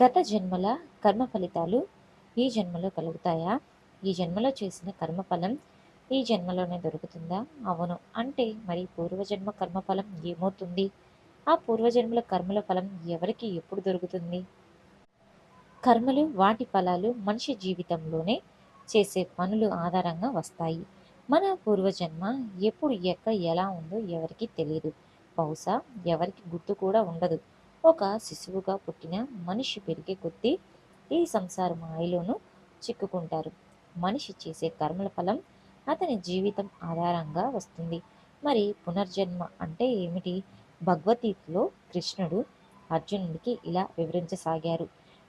గత జన్మల కర్మ ఫలితాలు ఈ జన్మలో కలుగుతాయా? ఈ జన్మలో చేసిన కర్మఫలం ఈ జన్మలోనే దొరుకుతుందా? అవును. అంటే మరి పూర్వజన్మ కర్మఫలం ఏమవుతుంది? ఆ పూర్వజన్మల కర్మల ఫలం ఎవరికి ఎప్పుడు దొరుకుతుంది? కర్మలు వాటి ఫలాలు మనిషి జీవితంలోనే చేసే పనులు ఆధారంగా వస్తాయి. మన పూర్వజన్మ ఎప్పుడు ఎక్కడ ఎలా ఉందో ఎవరికి తెలియదు బహుశా ఎవరికి గుర్తు కూడా ఉండదు. ఒక శిశువుగా పుట్టిన మనిషి పెరిగే కొద్దీ ఈ సంసార మాయలోనూ చిక్కుకుంటారు. మనిషి చేసే కర్మల ఫలం అతని జీవితం ఆధారంగా వస్తుంది. మరి పునర్జన్మ అంటే ఏమిటి? భగవద్గీతలో కృష్ణుడు అర్జునుడికి ఇలా వివరించసాగారు.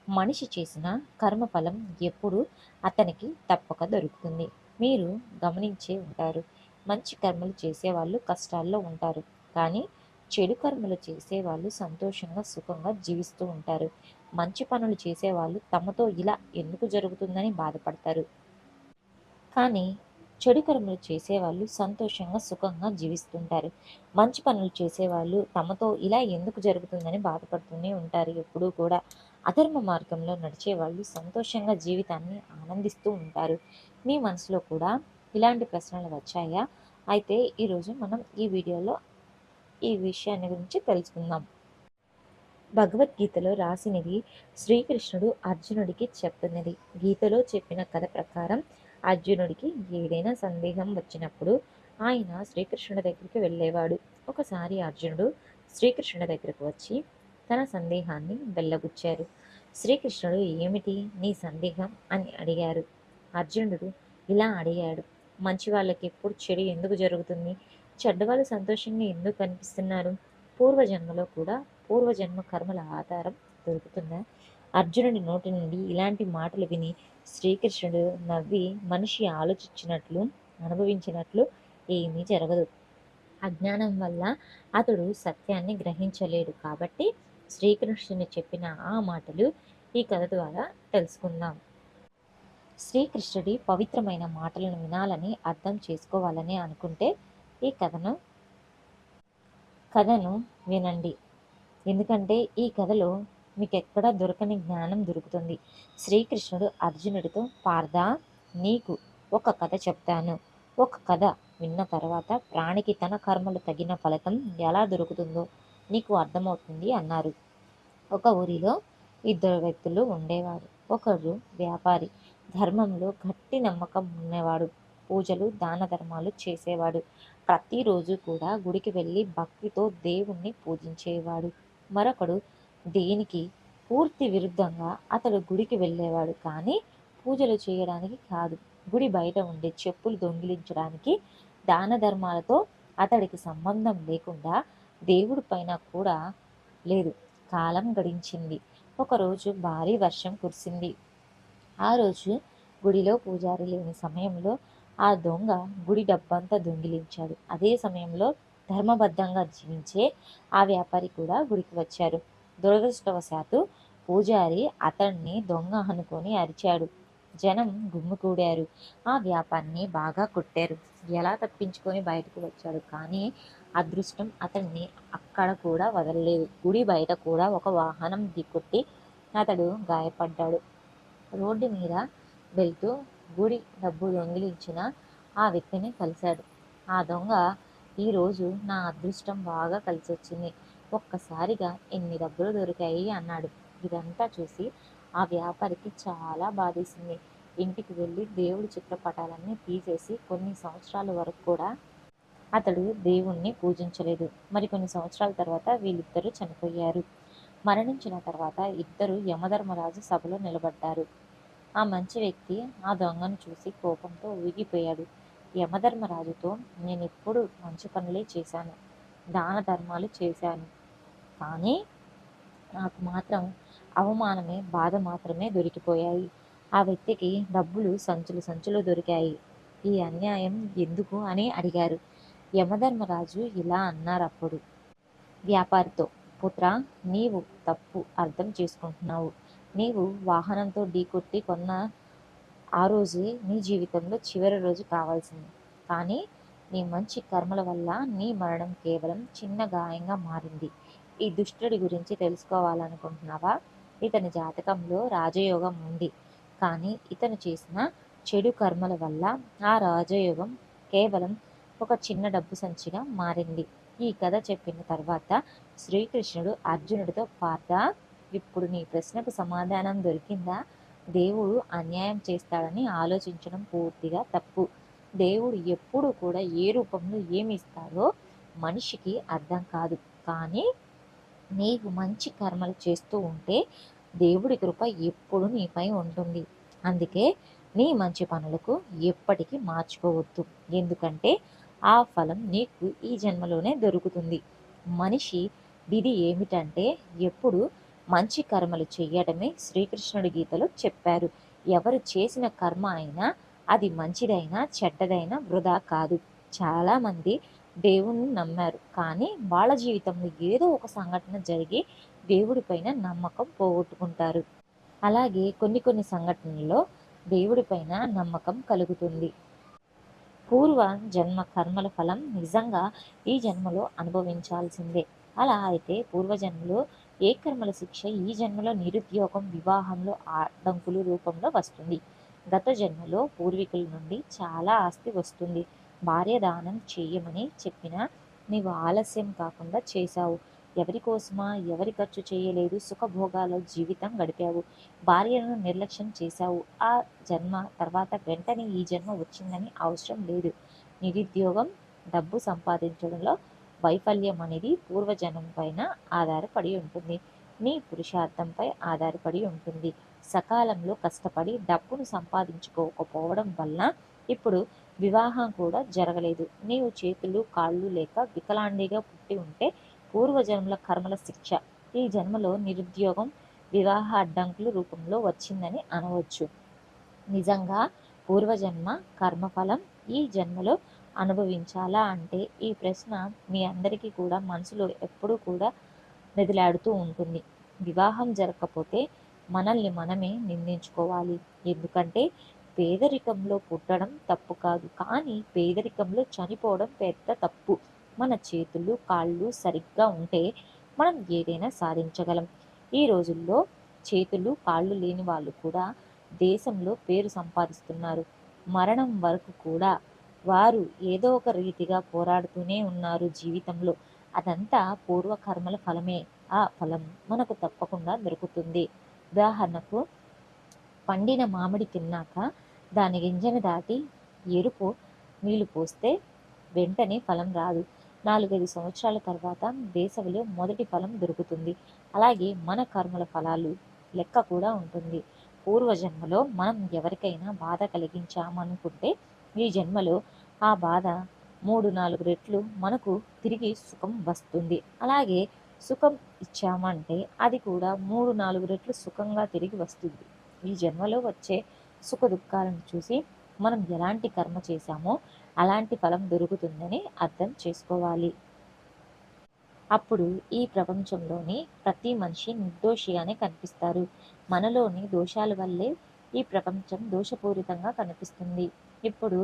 మనిషి చేసిన కర్మఫలం ఎప్పుడు అతనికి తప్పక దొరుకుతుంది. మీరు గమనించే ఉంటారు. మంచి కర్మలు చేసేవాళ్ళు కష్టాల్లో ఉంటారు. కానీ చెడు కర్మలు చేసేవాళ్ళు సంతోషంగా సుఖంగా జీవిస్తూ ఉంటారు. మంచి పనులు చేసేవాళ్ళు తమతో ఇలా ఎందుకు జరుగుతుందని బాధపడతారు. కానీ చెడు కర్మలు చేసేవాళ్ళు సంతోషంగా సుఖంగా జీవిస్తుంటారు. మంచి పనులు చేసేవాళ్ళు తమతో ఇలా ఎందుకు జరుగుతుందని బాధపడుతూనే ఉంటారు ఎప్పుడూ కూడా. అధర్మ మార్గంలో నడిచే వాళ్ళు సంతోషంగా జీవితాన్ని ఆనందిస్తూ ఉంటారు. మీ మనసులో కూడా ఇలాంటి ప్రశ్నలు వచ్చాయా? అయితే ఈరోజు మనం ఈ వీడియోలో ఈ విషయాన్ని గురించి తెలుసుకుందాం. భగవద్గీతలో రాసినది శ్రీకృష్ణుడు అర్జునుడికి చెప్తున్నది. గీతలో చెప్పిన కథ ప్రకారం అర్జునుడికి ఏదైనా సందేహం వచ్చినప్పుడు ఆయన శ్రీకృష్ణుడి దగ్గరికి వెళ్ళేవాడు. ఒకసారి అర్జునుడు శ్రీకృష్ణుడి దగ్గరకు వచ్చి తన సందేహాన్ని వెళ్ళగుచ్చారు శ్రీకృష్ణుడు ఏమిటి నీ సందేహం? అని అడిగారు. అర్జునుడు ఇలా అడిగాడు. మంచి వాళ్ళకి ఎప్పుడు చెడు ఎందుకు జరుగుతుంది? చెడ్డవాళ్ళు సంతోషంగా ఎందుకు కనిపిస్తున్నారు? పూర్వజన్మలో కూడా పూర్వజన్మ కర్మల ఆధారం దొరుకుతుందా? అర్జునుడి నోటి నుండి ఇలాంటి మాటలు విని శ్రీకృష్ణుడు నవ్వి మనిషి ఆలోచించినట్లు అనుభవించినట్లు ఏమీ జరగదు. అజ్ఞానం వల్ల అతడు సత్యాన్ని గ్రహించలేడు కాబట్టి శ్రీకృష్ణుని చెప్పిన ఆ మాటలు ఈ కథ ద్వారా తెలుసుకుందాం. శ్రీకృష్ణుడి పవిత్రమైన మాటలను వినాలని అర్థం చేసుకోవాలని అనుకుంటే ఈ కథను? కథను వినండి. ఎందుకంటే ఈ కథలో మీకు ఎక్కడ దొరకని జ్ఞానం దొరుకుతుంది? శ్రీకృష్ణుడు అర్జునుడితో పార్థ నీకు ఒక కథ చెప్తాను. ఒక కథ విన్న తర్వాత ప్రాణికి తన కర్మలు తగిన ఫలితం ఎలా దొరుకుతుందో నీకు అర్థమవుతుంది అన్నారు. ఒక ఊరిలో ఇద్దరు వ్యక్తులు ఉండేవారు. ఒకరు వ్యాపారి. ధర్మంలో గట్టి నమ్మకం ఉన్నవాడు. పూజలు దాన ధర్మాలు చేసేవాడు. ప్రతిరోజు కూడా గుడికి వెళ్ళి భక్తితో దేవుణ్ణి పూజించేవాడు. మరొకడు దేనికి పూర్తి విరుద్ధంగా అతడు గుడికి వెళ్ళేవాడు కానీ పూజలు చేయడానికి కాదు. గుడి బయట ఉండే చెప్పులు దొంగిలించడానికి దాన ధర్మాలతో అతడికి సంబంధం లేకుండా దేవుడి పైన కూడా లేదు. కాలం గడించింది. ఒకరోజు భారీ వర్షం కురిసింది. ఆ రోజు గుడిలో పూజారి లేని సమయంలో ఆ దొంగ గుడి డబ్బంతా దొంగిలించాడు. అదే సమయంలో ధర్మబద్ధంగా జీవించే ఆ వ్యాపారి కూడా గుడికి వచ్చారు దురదృష్టవశాత్తు పూజారి అతన్ని దొంగ అనుకొని అరిచాడు. జనం గుమ్మికూడారు ఆ వ్యాపారిని బాగా కొట్టారు. ఎలా తప్పించుకొని బయటకు వచ్చాడు కానీ అదృష్టం అతన్ని అక్కడ కూడా వదలలేదు. గుడి బయట కూడా ఒక వాహనం దిక్కొట్టి అతడు గాయపడ్డాడు. రోడ్డు మీద వెళ్తూ గుడి డబ్బు దొంగిలించిన ఆ వ్యక్తిని కలిశాడు. ఆ దొంగ ఈరోజు నా అదృష్టం బాగా కలిసి వచ్చింది ఒక్కసారిగా ఎన్ని డబ్బులు దొరికాయి అన్నాడు. ఇదంతా చూసి ఆ వ్యాపారికి చాలా బాధేసింది. ఇంటికి వెళ్ళి దేవుడి చిత్రపటాలన్నీ తీసేసి కొన్ని సంవత్సరాల వరకు కూడా అతడు దేవుణ్ణి పూజించలేదు. మరికొన్ని సంవత్సరాల తర్వాత వీళ్ళిద్దరూ చనిపోయారు. మరణించిన తర్వాత ఇద్దరు యమధర్మరాజు సభలో నిలబడ్డారు. ఆ మంచి వ్యక్తి ఆ దొంగను చూసి కోపంతో ఊగిపోయాడు. యమధర్మరాజుతో నేను ఎప్పుడు మంచి పనులే చేశాను. దాన ధర్మాలు చేశాను. కానీ నాకు మాత్రం అవమానమే బాధ మాత్రమే దొరికిపోయాయి. ఆ వ్యక్తికి డబ్బులు సంచులు సంచులు దొరికాయి. ఈ అన్యాయం ఎందుకు అని అడిగారు. యమధర్మరాజు ఇలా అన్నారు అప్పుడు. వ్యాపారితో పుత్ర నీవు తప్పు అర్థం చేసుకుంటున్నావు. నీవు వాహనంతో ఢీకొట్టి కొన్న ఆ రోజే నీ జీవితంలో చివరి రోజు కావాల్సింది. కానీ నీ మంచి కర్మల వల్ల నీ మరణం కేవలం చిన్న గాయంగా మారింది. ఈ దుష్టుడి గురించి తెలుసుకోవాలనుకుంటున్నావా? ఇతని జాతకంలో రాజయోగం ఉంది. కానీ ఇతను చేసిన చెడు కర్మల వల్ల ఆ రాజయోగం కేవలం ఒక చిన్న డబ్బు సంచిగా మారింది. ఈ కథ చెప్పిన తర్వాత శ్రీకృష్ణుడు అర్జునుడితో పార్థ ఇప్పుడు నీ ప్రశ్నకు సమాధానం దొరికిందా? దేవుడు అన్యాయం చేస్తాడని ఆలోచించడం పూర్తిగా తప్పు. దేవుడు ఎప్పుడు కూడా ఏ రూపంలో ఏమి ఇస్తాడో మనిషికి అర్థం కాదు. కానీ నీవు మంచి కర్మలు చేస్తూ ఉంటే దేవుడి కృప ఎప్పుడు నీపై ఉంటుంది. అందుకే నీ మంచి పనులకు ఎప్పటికీ మార్చుకోవద్దు. ఎందుకంటే ఆ ఫలం నీకు ఈ జన్మలోనే దొరుకుతుంది. మనిషి విధి ఏమిటంటే ఎప్పుడు మంచి కర్మలు చేయడమే శ్రీకృష్ణుడి గీతలో చెప్పారు. ఎవరు చేసిన కర్మ అయినా అది మంచిదైనా చెడ్డదైనా వృధా కాదు. చాలామంది దేవుణ్ణి నమ్మారు. కానీ వాళ్ళ జీవితంలో ఏదో ఒక సంఘటన జరిగి దేవుడిపైన నమ్మకం పోగొట్టుకుంటారు. అలాగే కొన్ని కొన్ని సంఘటనల్లో దేవుడిపైన నమ్మకం కలుగుతుంది. పూర్వ జన్మ కర్మల ఫలం నిజంగా ఈ జన్మలో అనుభవించాల్సిందే. అలా అయితే పూర్వజన్మలో ఏ కర్మల శిక్ష ఈ జన్మలో నిరుద్యోగం వివాహంలో ఆడంకులు రూపంలో వస్తుంది. గత జన్మలో పూర్వీకుల నుండి చాలా ఆస్తి వస్తుంది. భార్య దానం చేయమని చెప్పినా నీవు ఆలస్యం కాకుండా చేశావు. ఎవరి కోసమా? ఎవరి ఖర్చు చేయలేదు? సుఖభోగాల జీవితం గడిపావు. భార్యను నిర్లక్ష్యం చేశావు. ఆ జన్మ తర్వాత వెంటనే ఈ జన్మ వచ్చిందని అవసరం లేదు. నిరుద్యోగం డబ్బు సంపాదించడంలో వైఫల్యం అనేది పూర్వజనం పైన ఆధారపడి ఉంటుంది. నీ పురుషార్థంపై ఆధారపడి ఉంటుంది. సకాలంలో కష్టపడి డబ్బును సంపాదించుకోకపోవడం వల్ల ఇప్పుడు వివాహం కూడా జరగలేదు. నీవు చేతులు కాళ్ళు లేక వికలాండిగా పుట్టి ఉంటే పూర్వజన్మల కర్మల శిక్ష. ఈ జన్మలో నిరుద్యోగం వివాహ అడ్డంకుల రూపంలో వచ్చిందని అనవచ్చు. నిజంగా పూర్వజన్మ కర్మఫలం ఈ జన్మలో అనుభవించాలా అంటే ఈ ప్రశ్న మీ అందరికీ కూడా మనసులో ఎప్పుడూ కూడా మెదిలాడుతూ ఉంటుంది. వివాహం జరగకపోతే మనల్ని మనమే నిందించుకోవాలి. ఎందుకంటే పేదరికంలో పుట్టడం తప్పు కాదు. కానీ పేదరికంలో చనిపోవడం పెద్ద తప్పు. మన చేతులు కాళ్ళు సరిగ్గా ఉంటే మనం ఏదైనా సాధించగలం. ఈ రోజుల్లో చేతులు కాళ్ళు లేని వాళ్ళు కూడా దేశంలో పేరు సంపాదిస్తున్నారు. మరణం వరకు కూడా వారు ఏదో ఒక రీతిగా పోరాడుతూనే ఉన్నారు జీవితంలో. అదంతా పూర్వకర్మల ఫలమే. ఆ ఫలం మనకు తప్పకుండా దొరుకుతుంది. ఉదాహరణకు పండిన మామిడి తిన్నాక దాని గింజను దాటి ఎరుపు నీళ్ళు పోస్తే వెంటనే ఫలం రాదు. నాలుగైదు సంవత్సరాల తర్వాత వేసవిలో మొదటి ఫలం దొరుకుతుంది. అలాగే మన కర్మల ఫలాలు లెక్క కూడా ఉంటుంది. పూర్వజన్మలో మనం ఎవరికైనా బాధ కలిగించామనుకుంటే ఈ జన్మలో ఆ బాధ మూడు నాలుగు రెట్లు మనకు తిరిగి సుఖం వస్తుంది. అలాగే సుఖం ఇచ్చామంటే అది కూడా మూడు నాలుగు రెట్లు సుఖంగా తిరిగి వస్తుంది. ఈ జన్మలో వచ్చే సుఖ దుఃఖాలను చూసి మనం ఎలాంటి కర్మ చేశామో అలాంటి ఫలం దొరుకుతుందని అర్థం చేసుకోవాలి. అప్పుడు ఈ ప్రపంచంలోని ప్రతి మనిషి నిర్దోషిగానే కనిపిస్తారు. మనలోని దోషాల వల్లే ఈ ప్రపంచం దోషపూరితంగా కనిపిస్తుంది. ఇప్పుడు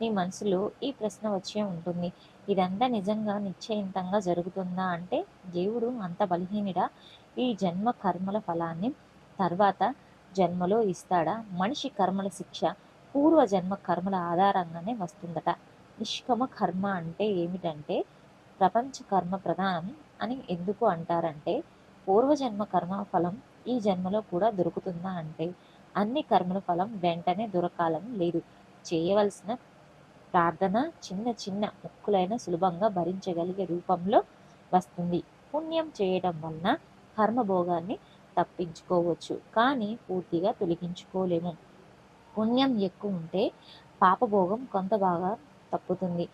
నీ మనసులో ఈ ప్రశ్న వచ్చే ఉంటుంది. ఇదంతా నిజంగా నిశ్చయంతంగా జరుగుతుందా అంటే దేవుడు అంత బలహీనుడా? ఈ జన్మ కర్మల ఫలాన్ని తర్వాత జన్మలో ఇస్తాడా? మనిషి కర్మల శిక్ష పూర్వ జన్మ కర్మల ఆధారంగానే వస్తుందట. నిష్కమ కర్మ అంటే ఏమిటంటే ప్రపంచ కర్మ ప్రధానం అని ఎందుకు అంటారంటే పూర్వజన్మ కర్మ ఫలం ఈ జన్మలో కూడా దొరుకుతుందా అంటే అన్ని కర్మల ఫలం వెంటనే దొరకాలని లేదు. చేయవలసిన ప్రార్థన చిన్న చిన్న ముక్కులైన సులభంగా భరించగలిగే రూపంలో వస్తుంది. పుణ్యం చేయడం వలన కర్మభోగాన్ని తప్పించుకోవచ్చు కానీ పూర్తిగా తొలగించుకోలేము. పుణ్యం ఎక్కువ ఉంటే పాపభోగం కొంత బాగా తప్పుతుంది.